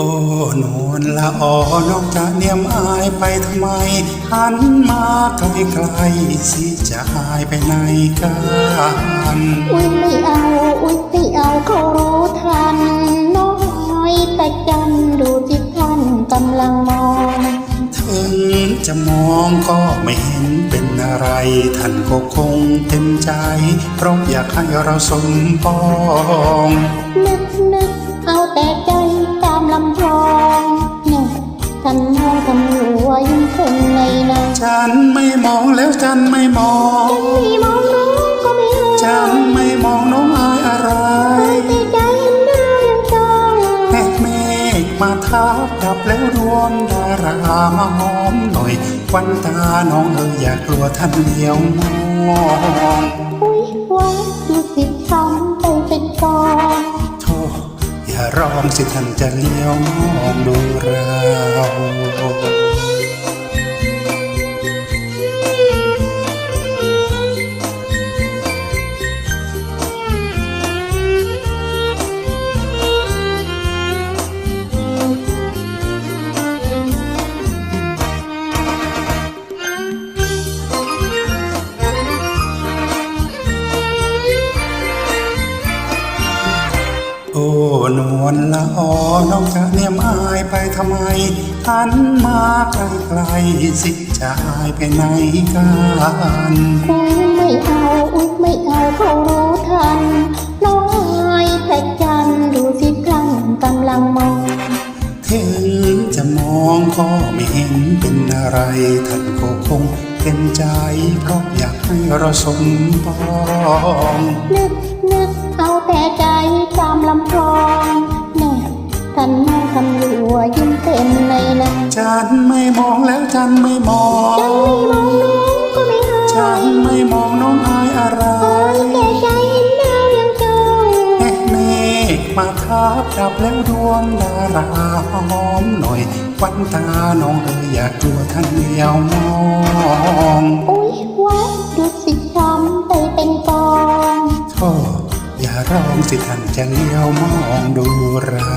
อน้องจะเนียมอายไปทำไม หันมาไกลๆสิจะอายไปไหนกันอุ้ยไม่เอา อุ้ยไม่เอาเขารู้ทัน น้อยแต่กันดูที่ท่านกำลังมอง ถึงจะมองก็ไม่เห็นเป็นอะไร ท่านก็คงเต็มใจ เพราะอยากให้เราสมปองนึก นึกเอาแต่ใจตามลำพองเนี่ยท่านมองทำหัวยิ่งคนในนาฉันไม่มองแล้วฉันไม่มองไม่มองน้องก็ไม่เอาฉันไม่มองน้องอายอะไรแต่ใจเห็นดาวยังจ้องแม่เมฆมาทับดับแล้วรวมดารามาหอมหน่อยควันตาน้องเอ๋ยอย่ากลัวท่านเดียวมองอุ้ยว่าดูสิทำไอย่าร้องสิท่านจะเลี้ยวมองดูเรา โอ้นวลละออน้องจะเนียมอายไปทำไมหันมาไกลๆสิจะอายไปไหนกันอุ้ยไม่เอาอุ้ยไม่เอาเขารู้ทัน น้อยแต่จันดูสิพลังกำลังมองถึงจะมองก็ไม่เห็นเป็นอะไรท่านก็คงเป็นใจเพราะอยากให้เราสมปอง นึกนึก ตามลำพองแน่ท่านมองทำหัวยิ้มเต็มในนั้นฉันไม่มองแล้วฉันไม่มองจันไม่มองน้องก็ไม่หาฉันไม่มองน้องอายอะไรแต่ใจเห็นดาวยังจ้องแม่เมฆมาทับดับแล้วดวงดาราหอมหน่อยควันตาน้องเอ๋ยอย่ากลัวท่านเดียวมองอุ้ยวัดดู สิท่านจะเลี้ยวมองดูเรา